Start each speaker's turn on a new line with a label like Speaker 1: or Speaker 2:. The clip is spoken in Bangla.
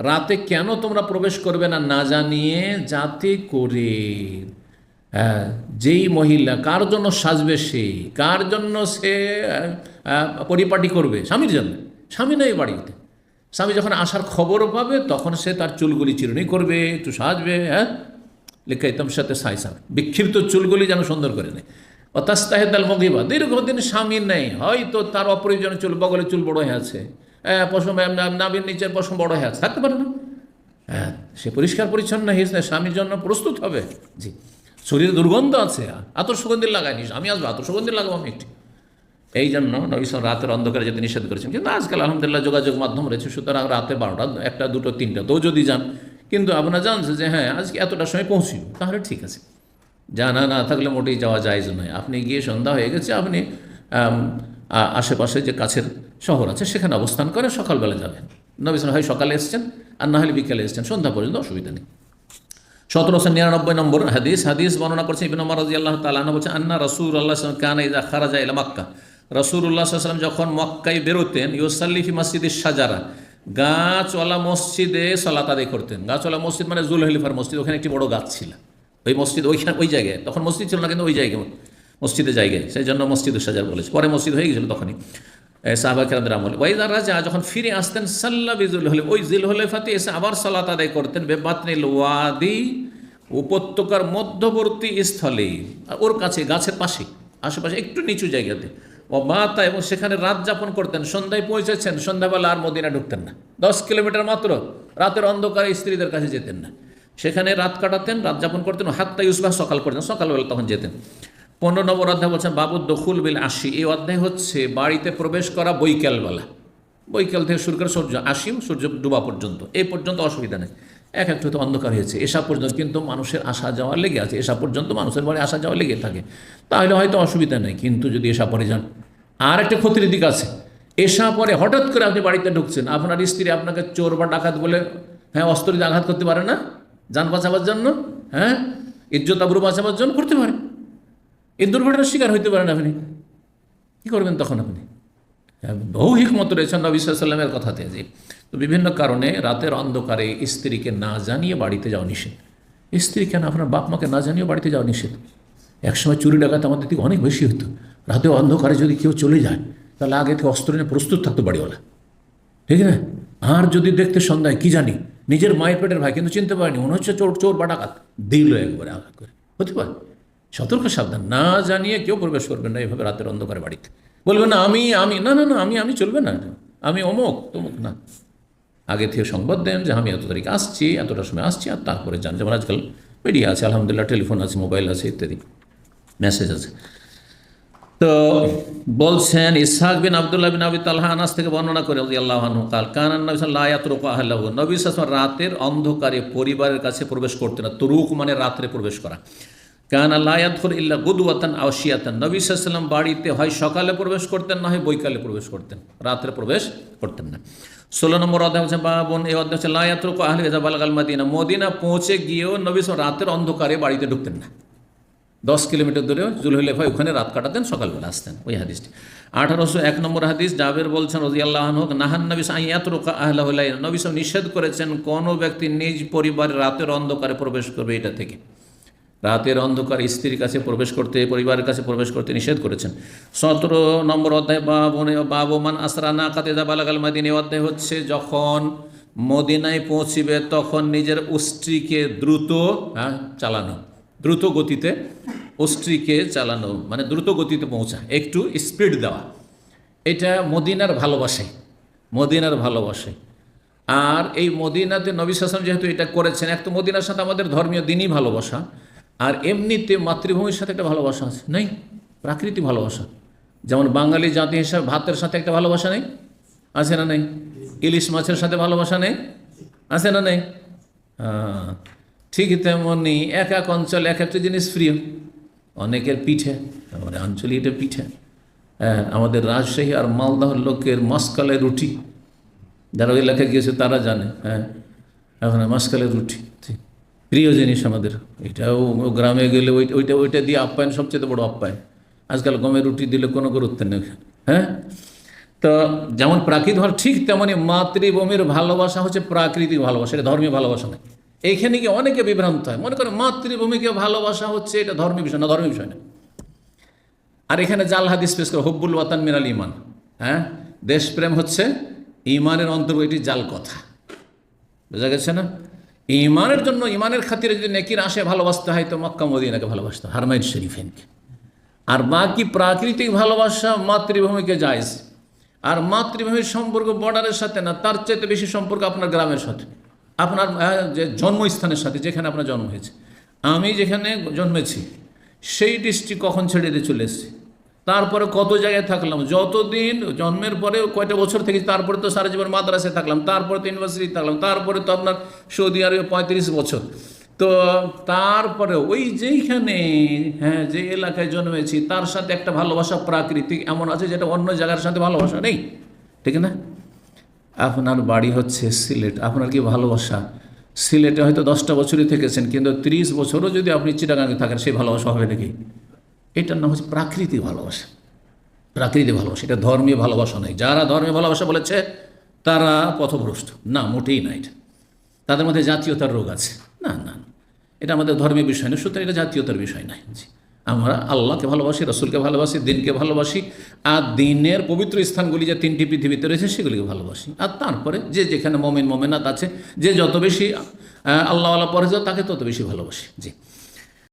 Speaker 1: রাতে কেন তোমরা প্রবেশ করবে না না জানিয়ে যাতে করে? হ্যাঁ, যেই মহিলা কার জন্য সাজবে সে? কার জন্য সে পরিপাটি করবে? স্বামীর জন্য। স্বামী নেই বাড়িতে। স্বামী যখন আসার খবর পাবে তখন সে তার চুলগুলি চিরুনি করবে একটু সাজবে হ্যাঁ? লেখাইতাম সাথে সাইসাব বিক্ষিপ্ত চুলগুলি যেন সুন্দর করে নেয়। অতাস্তাহেদাল মগিবা। দীর্ঘদিন স্বামী নেই। হয়তো তার অপ্রয়োজনীয় চুল বগলে চুল বড় হয়ে আছে। পশম না- নাভির নিচের পশম বড় হয়ে থাকতে পারে না। হ্যাঁ সে পরিষ্কার, পরিচ্ছন্ন হয়েছে স্বামীর জন্য প্রস্তুত হবে। জি। শরীরে দুর্গন্ধ আছে আতর সুগন্ধি লাগায়নি আমি আসব আতর সুগন্ধি লাগাবো আমি একটু। এই জন্য নবীন রাতের অন্ধকারে যেতে নিষেধ করেছেন, কিন্তু আজকাল আলহামদুলিল্লাহ যোগাযোগ মাধ্যম রয়েছে, সুতরাং রাতে বারোটা, একটা, দুটো, তিনটা, তো যদি যান, কিন্তু আপনারা জানছে যে হ্যাঁ আজকে এতটার সময় পৌঁছিব তাহলে ঠিক আছে। জানা না থাকলে মোটেই যাওয়া যায় নয়। আপনি গিয়ে সন্ধ্যা হয়ে গেছে, আপনি আশেপাশে যে কাছের শহর আছে, সেখানে অবস্থান করে সকালবেলা যাবেন। নবীন হয় সকালে এসছেন, আর না হলে বিকেলে এসছেন, সন্ধ্যা পর্যন্ত অসুবিধা নেই। সতেরোশো নিরানব্বই নম্বর হাদিস হাদিস বর্ণনা করছে ইবিন রাজি আল্লাহ তালা বলছে, আন্না রসুল আল্লাহ কানা খারাজা ইলা মক্কা। রসুল্লাহ সাল্লাম যখন মক্কায় বেরোতেন ইউসাল্লিফি মসজিদ সাজারা গাছওয়ালা মসজিদে সলাত আদায় করতেন। গাছওয়ালা মসজিদ মানে জুল হলিফার মসজিদ, ওখানে একটি বড় গাছ ছিল। ওই মসজিদ ওইখানে, ওই জায়গায়, তখন মসজিদ ছিল না, কিন্তু ওই জায়গায়। মসজিদের জায়গায় সেই জন্য মসজিদ সাজার বলেছে। পরে মসজিদ হয়ে গেছিল তখনই। সাহবা কেরাদের আমল। রাজা, যখন ফিরে আসতেন, সাল্লা বিজুল হলে ওই জিল হলে ফাতে এসে আবার সালাত আদায় করতেন। বেবাতনিল ওয়াদি, উপত্যকার মধ্যবর্তী স্থলে। ওর কাছে, গাছের পাশে, আশেপাশে একটু নিচু জায়গাতে। ও মাতা, এবং সেখানে রাত যাপন করতেন। সন্ধ্যায় পৌঁছেছেন, সন্ধ্যাবেলা আর মদিনা ঢুকতেন না। দশ কিলোমিটার মাত্র, রাতের অন্ধকারে স্ত্রীদের কাছে যেতেন না। সেখানে রাত কাটাতেন, রাত যাপন করতেন। হাত্তা ইউসবাহ সকাল করতেন, সকালবেলা তখন যেতেন। পনেরো নম্বর অধ্যায় বলছেন, বাবু দখুল বিল আশি। এই অধ্যায় হচ্ছে বাড়িতে প্রবেশ করা বৈকালবেলা। বৈকাল থেকে শুরু করে সূর্য আসিম সূর্য ডুবা পর্যন্ত। এই পর্যন্ত অসুবিধা নেই। এক একটু তো অন্ধকার হয়েছে। এসা পর্যন্ত কিন্তু মানুষের আসা যাওয়া লেগে আছে। এসা পর্যন্ত মানুষের বাড়ি আসা যাওয়া লেগে থাকে। তাহলে হয়তো অসুবিধা নেই। কিন্তু যদি এসা পরে যান, আর একটা ক্ষতির দিক আছে। এসা পরে হঠাৎ করে আপনি বাড়িতে ঢুকছেন। আপনার স্ত্রী আপনাকে চোর বা ডাকাত বলে হ্যাঁ অস্ত্র দিয়ে আঘাত করতে পারে না? যান বাঁচাবার জন্য হ্যাঁ ইজ্জত আবরু বাঁচাবার জন্য করতে পারে। এই দুর্ঘটনার শিকার হইতে পারেন আপনি। কী করবেন তখন আপনি? হ্যাঁ, বহু হিকমত রয়েছে নবী সাল্লামের কথাতে যে তো বিভিন্ন কারণে রাতের অন্ধকারে স্ত্রীকে না জানিয়ে বাড়িতে যাওয়া নিষেধ। স্ত্রী কেন আপনার বাপ মাকে না জানিয়ে বাড়িতে যাওয়া নিষেধ? একসময় চুরি ডাকাত আমাদের থেকে অনেক বেশি হতো। রাতে অন্ধকারে যদি কেউ চলে যায় তাহলে আগে থেকে অস্ত্র নিয়ে প্রস্তুত থাকতো বাড়িওয়ালা। ঠিক না আর যদি দেখতে সন্ধ্যায় কি জানি নিজের মায়ের পেটের ভাই কিন্তু চিনতে পারেনি মনে হচ্ছে চোর চোর বা ডাকাত। দিল একবারে আঘাত করে। হতে পারে। সতর্ক সাবধান। না জানিয়ে কেউ প্রবেশ করবেন না এভাবে রাতের অন্ধকারে বাড়িতে। বলবেন না, আমি আমি, না না না, আমি আমি চলবে না। আমি অমুক, তমুক, না। আগে থেকে সংবাদ দেন যে, আমি এত তারিখ আসছি, এতটা সময় আসছি, আর তারপরে যান। যেমন আজকাল মিডিয়া আছে, আলহামদুলিল্লাহ, টেলিফোন আছে, মোবাইল আছে, ইত্যাদি। মেসেজ আছে। তো বলছেন, ইসহাক বিন আবদুল্লাহ বিন আবি তালহা আনাস থেকে বর্ণনা করে আল্লাহ কাল কানান নবী লায়াত নবী রাতের অন্ধকারে পরিবারের কাছে প্রবেশ করতেন। না তুরুক মানে রাত্রে প্রবেশ করা। কান আল্লাহাতফর ইল্লা গুদুয়াতান আওসিয়াতান নবী সাল্লাম বাড়িতে হয় সকালে প্রবেশ করতেন, না হয় বৈকালে প্রবেশ করতেন। রাত্রে প্রবেশ করতেন না। ষোলো নম্বর অধ্যায় হচ্ছে বাবন, এই অধ্যায় হচ্ছে লায়াত রোক আহলে জাবালাল মদিনা। মদিনা পৌঁছে গিয়েও নবী রাতের অন্ধকারে বাড়িতে ঢুকতেন না। দশ কিলোমিটার দূরে জুলহুলেফা ওখানে রাত কাটাতেন, সকালবেলা আসতেন ওই হাদিসটি। আঠারোশো এক নম্বর হাদিস, জাবের বলছেন রাজি আল্লাহ নাহান নবী সাইয়াত রোকা আহ্লাহ নবী নিষেধ করেছেন, কোনো ব্যক্তি নিজ পরিবারের রাতের অন্ধকারে প্রবেশ করবে এটা থেকে? রাতের অন্ধকার স্ত্রীর কাছে প্রবেশ করতে, পরিবারের কাছে প্রবেশ করতে নিষেধ করেছেন। সতেরো নম্বর অধ্যায় বাবনে বাবমান আসরা না কাতে জাবালাগাল মাদিন। অধ্যায় হচ্ছে যখন মদিনায় পৌঁছিবে, তখন নিজের উস্ত্রীকে দ্রুত হ্যাঁ চালানো। দ্রুত গতিতে অস্ত্রীকে চালানো মানে দ্রুত গতিতে পৌঁছা, একটু স্পিড দেওয়া। এটা মদিনার ভালোবাসে মদিনার ভালোবাসে আর এই মদিনাতে নবী শাসন যেহেতু এটা করেছেন, এক তো মদিনার সাথে আমাদের ধর্মীয় দিনই ভালোবাসা আর এমনিতে মাতৃভূমির সাথে একটা ভালোবাসা আছে। নেই? প্রাকৃতিক ভালোবাসা। যেমন বাঙালি জাতি হিসাবে ভাতের সাথে একটা ভালোবাসা নেই? আছে না নেই? ইলিশ মাছের সাথে ভালোবাসা নেই? আছে না নেই? ঠিক তেমনি এক এক অঞ্চল এক একটা জিনিস প্রিয়। অনেকের পিঠে, আমাদের আঞ্চলিক এটা পিঠে। হ্যাঁ আমাদের রাজশাহী আর মালদাহ লোকের মস্কালে রুটি। যারা ওই এলাকায় গিয়েছে তারা জানে হ্যাঁ। এখন মাসকালে রুটি। প্রিয় জিনিস আমাদের। এটাও গ্রামে গেলে ওই ওইটা ওইটা দিয়ে আপ্যায়ন সবচেয়ে বড় আপ্যায়ন। আজকাল গমের রুটি দিলে কোনো গুরুত্ব নেই। হ্যাঁ? তো যেমন প্রাকৃতিক ভালো ঠিক তেমনই মাতৃভূমির ভালোবাসা হচ্ছে প্রাকৃতিক ভালোবাসা, এটা ধর্মীয় ভালোবাসা নয়। এইখানে গিয়ে অনেকে বিভ্রান্ত হয়। মনে করে মাতৃভূমিকে ভালোবাসা হচ্ছে, এটা ধর্মীয় বিষয় না, ধর্মীয় বিষয় না। আর এখানে জাল হাদিস পেশ করে, হব্বুল ওয়াতান মিনাল ইমান হ্যাঁ? দেশপ্রেম হচ্ছে ইমানের অন্তর্গত এটি জাল কথা। বোঝা গেছে না? ইমানের জন্য, ইমানের খাতিরে যদি নেকির আসে ভালোবাসতে হয়, তো মক্কা মদিনাকে ভালোবাসতে হয়, হারমাইন শরীফেনকে। আর বাকি প্রাকৃতিক ভালোবাসা মাতৃভূমিকে যায় আর মাতৃভূমির সম্পর্ক বর্ডারের সাথে না, তার চাইতে বেশি সম্পর্ক আপনার গ্রামের সাথে। আপনার যে জন্মস্থানের সাথে, যেখানে আপনার জন্ম হয়েছে। আমি যেখানে জন্মেছি, সেই ডিস্ট্রিক্ট কখন ছেড়ে দিয়ে চলে এসেছি? তারপরে কত জায়গায় থাকলাম? যতদিন জন্মের পরে কয়টা বছর থেকে তারপরে তো সারা জীবন মাদ্রাসায় থাকলাম, তারপরে তো ইউনিভার্সিটি থাকলাম, তারপরে তো আপনার সৌদি আরবে পঁয়ত্রিশ বছর। তো তারপরে ওই যেইখানে হ্যাঁ যে এলাকায় জন্মেছি, তার সাথে একটা ভালোবাসা প্রাকৃতিক এমন আছে যেটা অন্য জায়গার সাথে ভালোবাসা নেই, ঠিক না? আপনার বাড়ি হচ্ছে সিলেট, আপনার কি ভালোবাসা? সিলেটে হয়তো দশটা বছরই থেকেছেন, কিন্তু ত্রিশ বছরও যদি আপনি চিটাগাঙে থাকেন, সেই ভালোবাসা হবে নাকি? এটার নাম হচ্ছে প্রাকৃতিক ভালোবাসা। প্রাকৃতিক ভালোবাসা, এটা ধর্মীয় ভালোবাসা নয়। যারা ধর্মীয় ভালোবাসা বলেছে, তারা পথভ্রষ্ট। না, মোটেই না এটা। তাদের মধ্যে জাতীয়তার রোগ আছে। না না। এটা আমাদের ধর্মীয় বিষয় নয়, সুতরাং এটা জাতীয়তার বিষয় নয়। আমরা আল্লাহকে ভালোবাসি, রসুলকে ভালোবাসি, দিনকে ভালোবাসি, আর দিনের পবিত্র স্থানগুলি যে তিনটি পৃথিবীতে রয়েছে, সেগুলিকে ভালোবাসি। আর তারপরে যে যেখানে মমিন, মমেনাত আছে, যে যত বেশি আল্লাহ আল্লাহ পরে তাকে তত বেশি ভালোবাসি। জি।